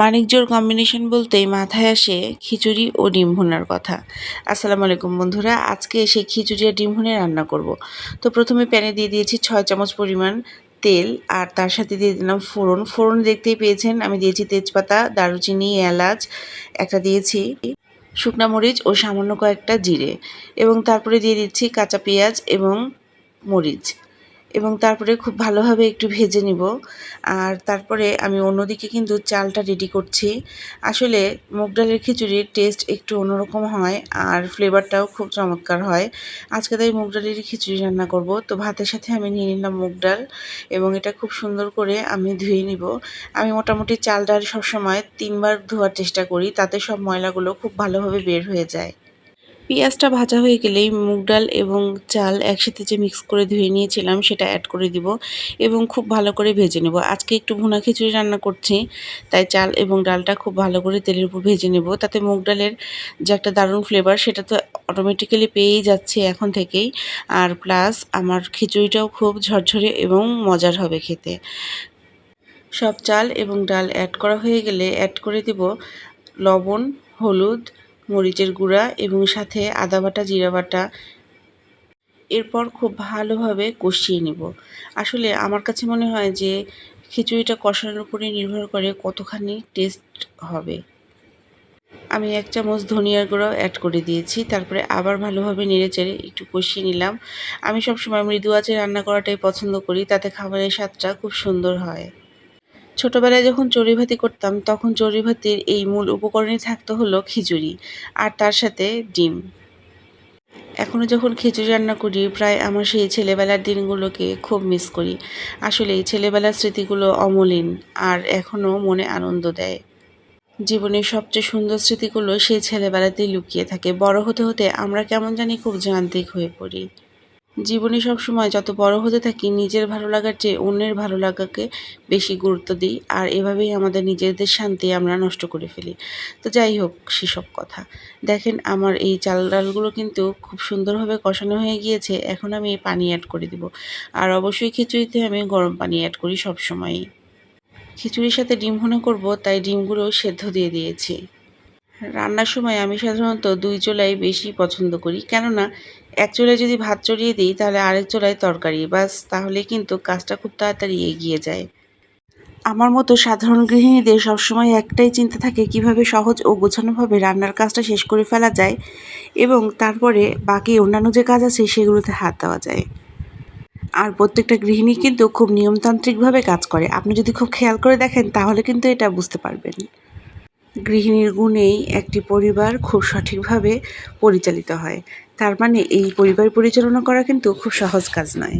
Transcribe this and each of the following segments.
মানিকজোর combination বলতেই মাথায় আসে খিচুড়ি ও ডিম ভুনার কথা। আসসালামু আলাইকুম বন্ধুরা, আজকে সেই খিচুড়ি আর ডিম ভুনে রান্না করব। তো প্রথমে প্যানে দিয়ে দিয়েছি ছয় চামচ পরিমাণ তেল আর তার সাথে দিয়ে দিলাম ফোড়ন। ফোড়ন দেখতেই পেয়েছেন, আমি দিয়েছি তেজপাতা, দারুচিনি, এলাচ, একটা দিয়েছি শুকনা মরিচ ও সামান্য কয়েকটা জিরে এবং তারপরে দিয়ে দিচ্ছি কাঁচা পেঁয়াজ এবং মরিচ। এবং তারপরে খুব ভালোভাবে একটু ভেজে নিব। আর তারপরে আমি অন্যদিকে কিন্তু চালটা রেডি করছি। আসলে মুগ ডালের খিচুড়ির টেস্ট একটু অন্যরকম হয় আর ফ্লেভারটাও খুব চমৎকার হয়। আজকে তাই মুগ ডালের খিচুড়ি রান্না করব। তো ভাতের সাথে আমি নিয়ে নিলাম মুগ ডাল এবং এটা খুব সুন্দর করে আমি ধুয়ে নিব। আমি মোটামুটি চাল ডাল সবসময় তিনবার ধোয়ার চেষ্টা করি, তাতে সব ময়লাগুলো খুব ভালোভাবে বের হয়ে যায়। পেঁয়াজটা ভাজা হয়ে গেলেই মুগ ডাল এবং চাল একসাথে যে মিক্স করে ধুয়ে নিয়েছিলাম, সেটা অ্যাড করে দিব এবং খুব ভালো করে ভেজে নেব। আজকে একটু ভুনা খিচুড়ি রান্না করছি, তাই চাল এবং ডালটা খুব ভালো করে তেলের উপর ভেজে নেব। তাতে মুগ ডালের যে একটা দারুণ ফ্লেভার সেটা তো অটোমেটিক্যালি পেয়েই যাচ্ছে এখন থেকেই। আর প্লাস আমার খিচুড়িটাও খুব ঝরঝরে এবং মজার হবে খেতে। সব চাল এবং ডাল অ্যাড করা হয়ে গেলে অ্যাড করে দিব লবণ, হলুদ মরিচের গুঁড়া এবং সাথে আদা বাটা, জিরা বাটা এরপর খুব ভালোভাবে কষিয়ে নিব। আসলে আমার কাছে মনে হয় যে খিচুড়িটা কষানোর উপরে নির্ভর করে কতখানি টেস্ট হবে। আমি এক চামচ ধনিয়ার গুঁড়াও অ্যাড করে দিয়েছি, তারপরে আবার ভালোভাবে নেড়ে চেড়ে একটু কষিয়ে নিলাম। আমি সবসময় মৃদু আঁচে রান্না করাটাই পছন্দ করি, তাতে খাবারের স্বাদটা খুব সুন্দর হয়। ছোটোবেলায় যখন চড়িভাতি করতাম, তখন চড়িভাতির এই মূল উপকরণে থাকতো হলো খিচুড়ি আর তার সাথে ডিম। এখনও যখন খিচুড়ি রান্না করি, প্রায় আমার সেই ছেলেবেলার দিনগুলোকে খুব মিস করি। আসলে এই ছেলেবেলার স্মৃতিগুলো অমলিন আর এখনও মনে আনন্দ দেয়। জীবনের সবচেয়ে সুন্দর স্মৃতিগুলো সেই ছেলেবেলাতেই লুকিয়ে থাকে। বড় হতে হতে আমরা কেমন জানি খুব যান্ত্রিক হয়ে পড়ি। জীবনে সব সময় যত বড় হতে থাকি, নিজের ভালো লাগার চেয়ে অন্যের ভালো লাগাকে বেশি গুরুত্ব দিই আর এভাবেই আমাদের নিজেদের শান্তি আমরা নষ্ট করে ফেলি। তো যাই হোক, সেসব কথা। দেখেন, আমার এই চাল ডালগুলো কিন্তু খুব সুন্দরভাবে কষানো হয়ে গিয়েছে। এখন আমি পানি অ্যাড করে দিব। আর অবশ্যই খিচুড়িতে আমি গরম পানি অ্যাড করি সব সময়ই খিচুড়ির সাথে ডিম ভুনা করব, তাই ডিমগুলো সেদ্ধ দিয়ে দিয়েছি। রান্নার সময় আমি সাধারণত দুই চোলাই বেশি পছন্দ করি। কেননা, এক চুলায় যদি ভাত চড়িয়ে দিই, তাহলে আরেক চুলায় তরকারি। বাস তাহলে কিন্তু কাজটা খুব তাড়াতাড়ি এগিয়ে যায়। আমার মতো সাধারণ গৃহিণীদের সবসময় একটাই চিন্তা থাকে, কীভাবে সহজ ও গোছানোভাবে রান্নার কাজটা শেষ করে ফেলা যায় এবং তারপরে বাকি অন্যান্য যে কাজ আছে, সেগুলোতে হাত দেওয়া যায়। আর প্রত্যেকটা গৃহিণী কিন্তু খুব নিয়মতান্ত্রিকভাবে কাজ করে। আপনি যদি খুব খেয়াল করে দেখেন, তাহলে কিন্তু এটা বুঝতে পারবেন। গৃহিণীর গুণেই একটি পরিবার খুব সঠিকভাবে পরিচালিত হয়। তার মানে এই পরিবার পরিচালনা করা কিন্তু খুব সহজ কাজ নয়।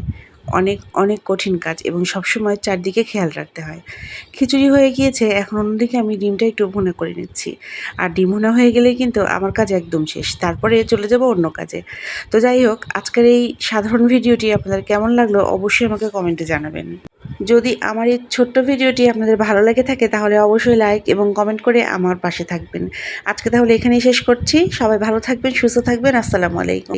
অনেক অনেক কঠিন কাজ এবং সবসময় চারদিকে খেয়াল রাখতে হয়। খিচুড়ি হয়ে গিয়েছে, এখন অন্যদিকে আমি ডিমটা একটু ভুনা করে নিচ্ছি। আর ডিম ভুনা হয়ে গেলেই কিন্তু আমার কাজ একদম শেষ, তারপরে চলে যাব অন্য কাজে। তো যাই হোক, আজকের এই সাধারণ ভিডিওটি আপনাদের কেমন লাগল অবশ্যই আমাকে কমেন্টে জানাবেন। যদি আমার এই ছোট্ট ভিডিওটি আপনাদের ভালো লেগে থাকে তাহলে অবশ্যই লাইক এবং কমেন্ট করে আমার পাশে থাকবেন। আজকে তাহলে এখানেই শেষ করছি। সবাই ভালো থাকবেন, সুস্থ থাকবেন। আসসালামু আলাইকুম।